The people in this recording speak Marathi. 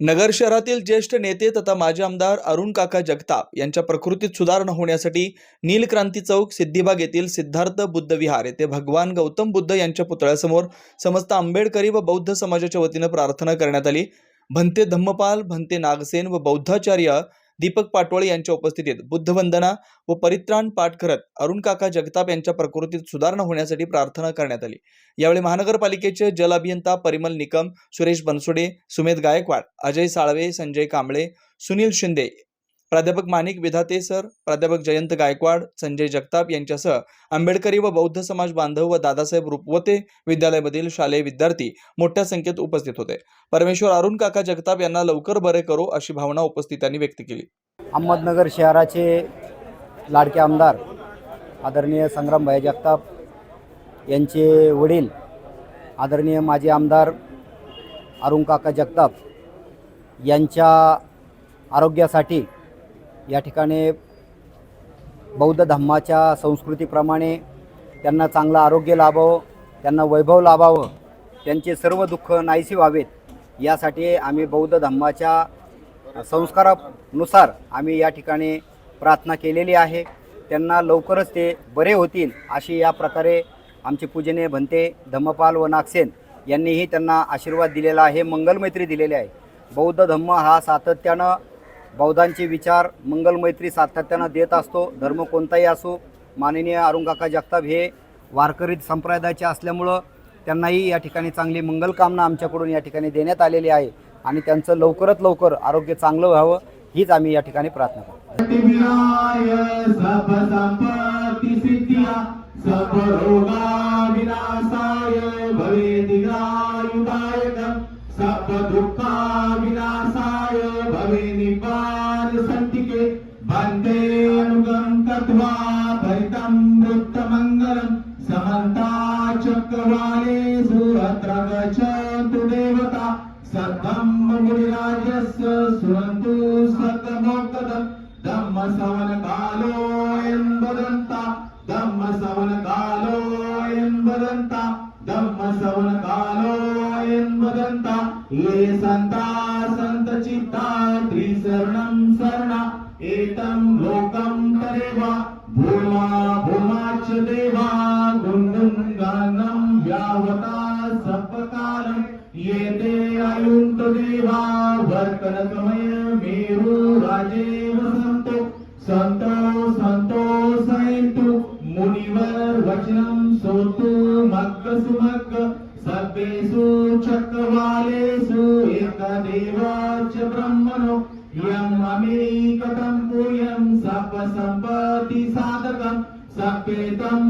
नगर शहरातील ज्येष्ठ नेते तथा माजी आमदार अरुण काका जगताप यांच्या प्रकृतीत सुधारणा होण्यासाठी नीलक्रांती चौक सिद्धिबाग येथील सिद्धार्थ बुद्ध विहार येथे भगवान गौतम बुद्ध यांच्या पुतळ्यासमोर समस्त आंबेडकरी व बौद्ध समाजाच्या वतीनं प्रार्थना करण्यात आली. भंते धम्मपाल भंते नागसेन व बौद्धाचार्य दीपक पाटोळे यांच्या उपस्थितीत बुद्धवंदना व परित्राण पाठ करत अरुण काका जगताप यांच्या प्रकृतीत सुधारणा होण्यासाठी प्रार्थना करण्यात आली. यावेळी महानगरपालिकेचे जल अभियंता परिमल निकम सुरेश बनसोडे सुमेध गायकवाड अजय साळवे संजय कांबळे सुनील शिंदे प्राध्यापक माणिक विधाते सर प्राध्यापक जयंत गायकवाड संजय जगताप यांच्यासह आंबेडकरी व बौद्ध समाज बांधव व दादासाहेब रुपवते विद्यालयामधील शालेय विद्यार्थी मोठ्या संख्येत उपस्थित होते. परमेश्वर अरुण काका जगताप यांना लवकर बरे करो अशी भावना उपस्थितांनी व्यक्त केली. अहमदनगर शहराचे लाडके आमदार आदरणीय संग्रामभाई जगताप यांचे वडील आदरणीय माजी आमदार अरुण काका जगताप यांच्या आरोग्यासाठी या ठिकाणी बौद्ध धम्माच्या संस्कृतीप्रमाणे त्यांना चांगलं आरोग्य लाभावं त्यांना वैभव लाभावं त्यांचे सर्व दुःख नाहीसे व्हावेत यासाठी आम्ही बौद्ध धम्माच्या संस्कारानुसार आम्ही या ठिकाणी प्रार्थना केलेली आहे. त्यांना लवकरच ते बरे होतील अशी या प्रकारे आमचे पूजने भंते धम्मपाल व नागसेन यांनीही त्यांना आशीर्वाद दिलेला आहे मंगलमैत्री दिलेली आहे. बौद्ध धम्म हा सातत्यानं बौद्धांचे विचार मंगलमैत्री सातत्यानं देत असतो. धर्म कोणताही असो माननीय अरुणकाका जगताप हे वारकरी संप्रदायाचे असल्यामुळं त्यांनाही या ठिकाणी चांगली मंगलकामना आमच्याकडून या ठिकाणी देण्यात आलेली आहे आणि त्यांचं लवकरात लवकर आरोग्य चांगलं व्हावं हीच आम्ही या ठिकाणी प्रार्थना करतो. विनाय सब संपत्ति सिद्धिया सब रोगा विनाशाय भवे दिगायुदायक सब दुःखा विनाशाय भवे निवार संतिके वन्दे अनुगं तत्वा भरितं वृत्तमङ्गलं समन्ता चक्रवालेषु अत्र गच्छन्तु देवता सद्धं मुनिराजस्य सुरन्तु सतमोक्तदम् धम्म सवन कालोऽयं वदन्ता धम्म सवन कालोऽयं वदन्ता धम्म सवन कालोऽयं वदन्ता ये संता संत चित्ता त्रिशरणं शरणा एतं लोकं तरेवा भूमा भूमाच देवा गुणगुणगानं व्यावता सपकालम् येते अयुंत देवा वर्तनतमय मेरु राजे वसन्तो संतो संतो सैंतु मुनिवर वचनं सोतु मग्ग सुमग्ग सर्वेषु चक्रवालेषु एकदेवाच ब्रह्मणो यम् अमेकतं पूयं सप्पसम्पत्ति साधकं सपेतं